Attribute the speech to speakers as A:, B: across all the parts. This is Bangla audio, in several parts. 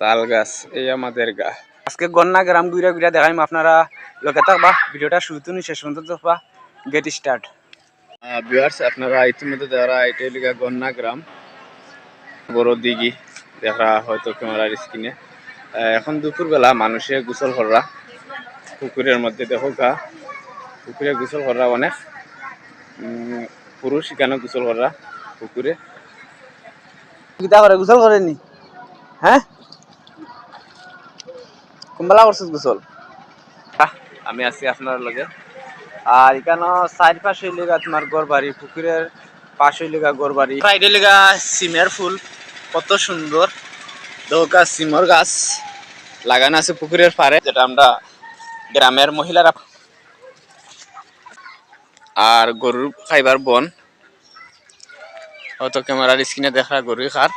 A: তাল গাছ এই আমাদের গা। আজকে গন্না গ্রাম ঘুরে ঘুরে দেখাইম আপনারা। লোকে থাকবা, ভিডিওটা শুরু তুমি শেষ পর্যন্ত দেখবা। গেট স্টার্ট ভিউয়ার্স আপনারা ইতিমধ্যে যারা এটা লিগা গন্না গ্রাম, বড় দিঘি দেখা হয়তো ক্যামেরার স্ক্রিনে এখন দুপুরবেলা মানুষে গোসল করা পুকুরের মধ্যে দেখো গা, পুকুরে গোসল করা অনেক। পুরুষ এখানে গোসল করা পুকুরে। করেনি হ্যাঁ? করছিস আমি আছি আপনার লগে। আর এখানে চার পাশে লেগা তোমার গড় বাড়ি পুকুরের পাশে লেগা গড় বাড়ি সাইডে লেগা সিমের ফুল, কত সুন্দর। দৌকা সিমর গাছ লাগানো আছে পুকুরের পাড়ে, যেটা আমরা গ্রামের মহিলারা আর গরুর খাইবার বন। হয়তো ক্যামেরার স্ক্রিনে দেখা গরু খার।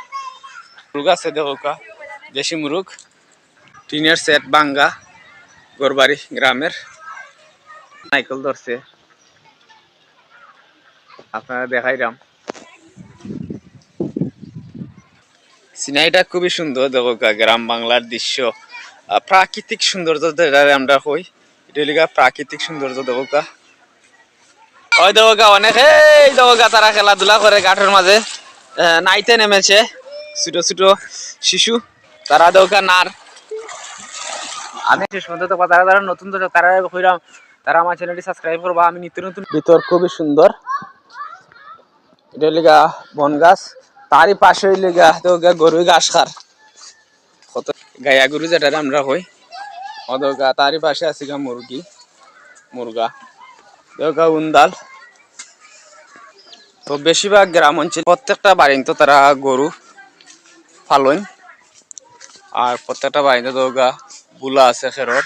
A: মুরগ আছে দেখা দেশি মুরগ। টিনের সেট বাঙ্গা, গরবাড়ি গ্রামের। নাইকল ধরছে। আপনারা দেখাইলাম সিনাইটা খুবই সুন্দর, দেখো গ্রাম বাংলার দৃশ্য। প্রাকৃতিক সৌন্দর্য আমরা কই, এটা প্রাকৃতিক সৌন্দর্য, দেখো ওই দেখো গা অনেক এই দেখো গা তারা খেলাধুলা করে গাঠের মাঝে। নাইতে নেমেছে ছোট ছোট শিশু তারা দেখো গা নার। আমি শেষ পর্যন্ত কথা তারা নতুন দর্শক তারা কইরাম তারা আমার চ্যানেলটি সাবস্ক্রাইব করবা। আমি নিত্য নতুন ভিতর খুবই সুন্দর। এটা লিগা বন গাছ। তারই পাশে লিগা তো গা- গরু ঘাস খার। কত গায়া গরু যেটা আমরা হই অদগা তারই পাশে আছে গা মুরগি মুরগা। উন্দাল তো বেশিরভাগ গ্রাম অঞ্চল প্রত্যেকটা বাড়ি তো তারা গরু ফালন আর প্রত্যেকটা বাড়িতে দৌগা বুলা আছে খেরর।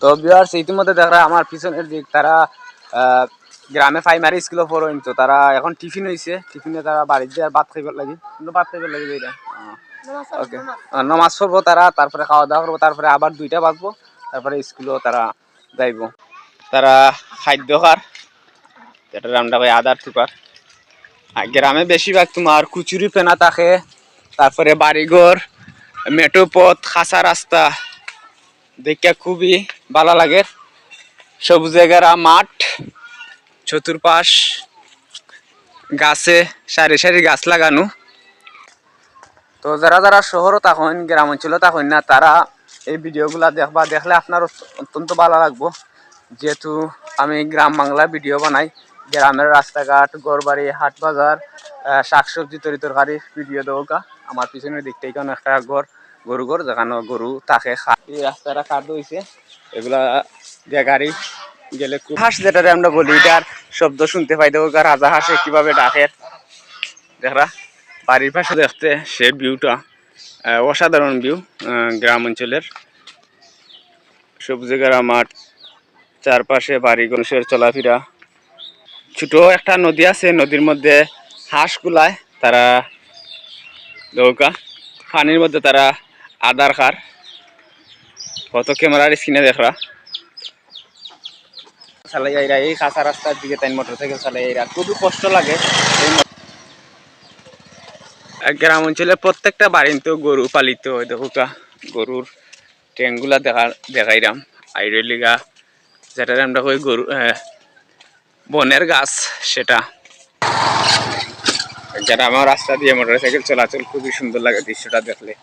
A: তো বিয়ার্স ইতিমধ্যে দেখা আমার পিছনের দিক তারা গ্রামে প্রাইমারি স্কুলে পড়েন তো তারা এখন টিফিন হয়েছে টিফিনে তারা বাড়িতে আর ভাত খাইবার লাগি। কিন্তু ভাত খাইবার লাগি এটা ওকে। নমাজ পড়ব তারা তারপরে খাওয়া দাওয়া করব তারপরে আবার দুইটা বাজবো তারপরে স্কুলেও তারা যাইব। তারা খাদ্য খার আমরা আদার থুকার আর গ্রামে বেশিরভাগ তোমার কুচুরি পেনা থাকে, তারপরে বাড়িঘর মেটো পথ, খাসা রাস্তা, দেখে খুবই ভালো লাগে। সবুজ জায়গারা মাঠ, চতুর্পাশ, গাছে সারি সারি গাছ লাগানো। তো যারা যারা শহরও তখন, গ্রাম অঞ্চলে তখন না, তারা এই ভিডিওগুলা দেখবা, দেখলে আপনার অত্যন্ত ভালো লাগবো। যেহেতু আমি গ্রাম বাংলা ভিডিও বানাই, গ্রামের রাস্তাঘাট গড়বাড়ি হাট বাজার শাকসবজি, তরি তরকারি, ভিডিও গা। আমার পিছনের দিকটাই কেন একটা ঘর, গরু ঘর, যেখানে গরু তাকে এই রাস্তাটা কাট হয়েছে এগুলা দিয়ে গাড়ি গেলে হাঁস যেটারে আমরা বলি, এটার শব্দ শুনতে পাই দেবো। রাজা হাঁসে কীভাবে ডাকে দেখরা, বাড়ির পাশে দেখতে সে ভিউটা অসাধারণ ভিউ গ্রাম অঞ্চলের সবজি মাঠ চারপাশে বাড়ি গণেশের চলাফেরা। ছোট একটা নদী আছে, নদীর মধ্যে হাঁস গুলায় তারা নৌকা। পানির মধ্যে তারা আদার খার কত ক্যামেরার স্ক্রিনে দেখরা। চালাই এই কাঁচা রাস্তার দিকে তাই মোটর সাইকেল চালাই আইরা খুবই কষ্ট লাগে গ্রাম অঞ্চলে প্রত্যেকটা বাড়িতে গরু পালিত হয় দেখুকা গরুর ট্যাঙ্গুলা দেখা দেখাইরাম। আইরেলিগা যেটা আমরা কই গরু বনের গাছ সেটা। যারা আমার রাস্তা দিয়ে মোটর সাইকেল চলাচল খুবই সুন্দর লাগে দৃশ্যটা দেখলে।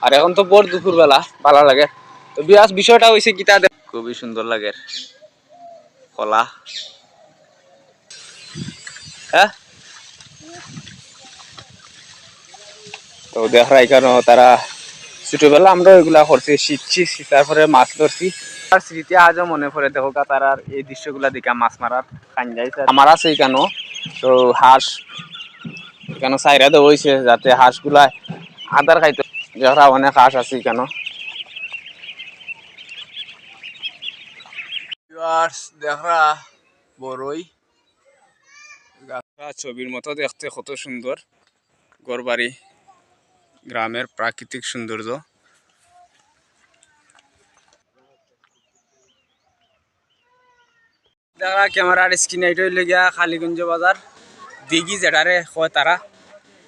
A: আর এখন তো বড় দুপুর বেলা ভালো লাগে। তো বিয়াস, বিষয়টা হয়েছে কি তা দেখ- খুবই সুন্দর লাগে। কলা। হ্যাঁ? তো দেখা এখানে তারা ছোটবেলা আমরা ওইগুলা করছি, শিখছি তারপরে মাছ ধরছি। আর স্মৃতি আজও মনে পড়ে দেখো গা তারার এই দৃশ্যগুলা দিকা মাছ মারার খান যাইছে। আমার আছে এখানেও তো হাঁস এখানে সাইরা দেওয়া হয়েছে যাতে হাঁসগুলা আদার খাইতে যারা অনেক হাঁস আছে এখানে। দেখা বড়ই। গাছটা ছবির মতো দেখতে কত সুন্দর। গড়বাড়ি গ্রামের প্রাকৃতিক সৌন্দর্য। ক্যামেরার স্ক্রিন এইটা হইলে গিয়া খালিগঞ্জ বাজার, দিঘি যেটারে কয় তারা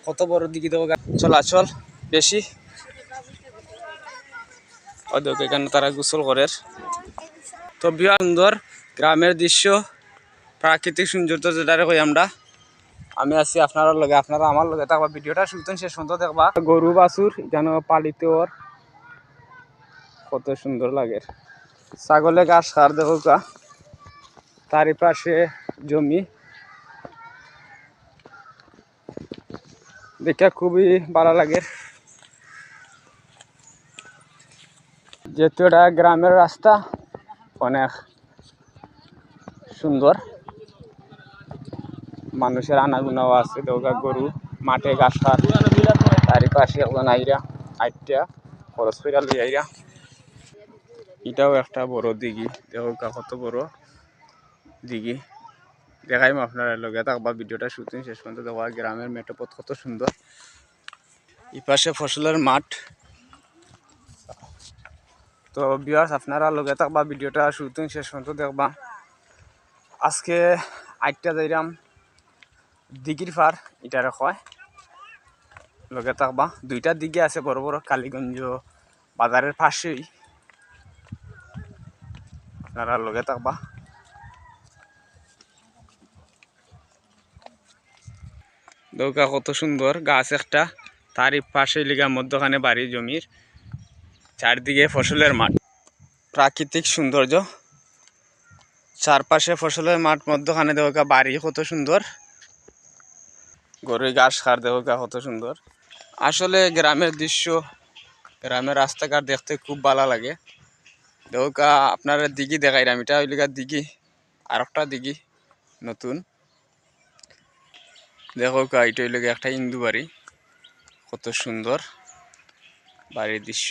A: কত বড় দিঘি দেবো চলাচল বেশি এখানে তারা গোসল করে তো বিরাট সুন্দর গ্রামের দৃশ্য প্রাকৃতিক সৌন্দর্য যেটারে কই আমরা। আমি আছি আপনার লগে। আপনারা আমার লগে থাকবা, ভিডিওটা শুনতেন সে সুন্দর দেখবা। গরু বাছুর, যেন পালিত ওর কত সুন্দর লাগে। ছাগলে ঘাস সার দেখো কা তারই পাশে জমি। দেখে খুবই ভালো লাগে। যেহেতু এটা গ্রামের রাস্তা, অনেক সুন্দর। মানুষের আনাগুনাও আছে, দৌগা গরু, মাঠে ঘাস তারই পাশে একজন আইরা আইটা খরচ করে লই আইরা। এটাও একটা বড় দিঘি, দেখো কত বড়। দিঘি দেখাইম আপনারা লগে। থাকবা ভিডিওটা শুটিং শেষ পর্যন্ত দেখবা গ্রামের মেটোপথ কত সুন্দর। এই পাশে ফসলের মাঠ। তো বিয়াস আপনারা লগে থাকবা ভিডিওটা শুটিং শেষ পর্যন্ত দেখবা। আজকে আটটা যাইরাম। দিঘির ফার এটারে কয়। লগে থাকবা দুইটা দিঘি আছে বড় বড়, কালীগঞ্জ বাজারের পাশেই। আপনারা লগে থাকবা দৌকা কত সুন্দর, গাছ একটা। তারই পাশে লিগা মধ্যখানে বাড়ি, জমির। চারদিকে ফসলের মাঠ। প্রাকৃতিক সৌন্দর্য। চারপাশে ফসলের মাঠ, মধ্যখানে দেখা বাড়ি, কত সুন্দর। গরুর ঘাস, খার দেখা কত সুন্দর। আসলে গ্রামের দৃশ্য, গ্রামের রাস্তাঘাট দেখতে খুব ভালো লাগে। দেখা আপনারা দিঘি দেখাইলাম, এটা হইলিগা দিঘি আর একটা দিঘি, নতুন। দেখো কা এটা হইলে একটা ইন্দু বাড়ি। কত সুন্দর বাড়ির দৃশ্য।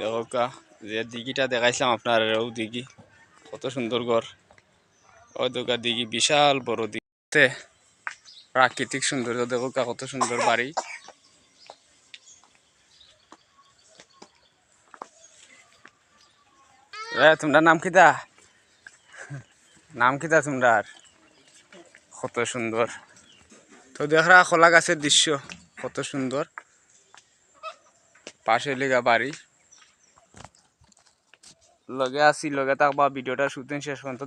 A: দেখো কা যে দিঘিটা দেখাইছিলাম আপনার ও দিঘি। কত সুন্দর ঘর। ও দোকা দিঘি বিশাল বড় দিঘিতে প্রাকৃতিক সৌন্দর্য, দেখো কা কত সুন্দর বাড়ি। তোমরা নাম কিতা নাম কিতা তোমরার? কত সুন্দর। তো দেখরা খোলা গাছের দৃশ্য, কত সুন্দর। পাশে লেগা বাড়ি। লগে আসি লগে থাকবা, ভিডিওটা শুটিং শেষ পর্যন্ত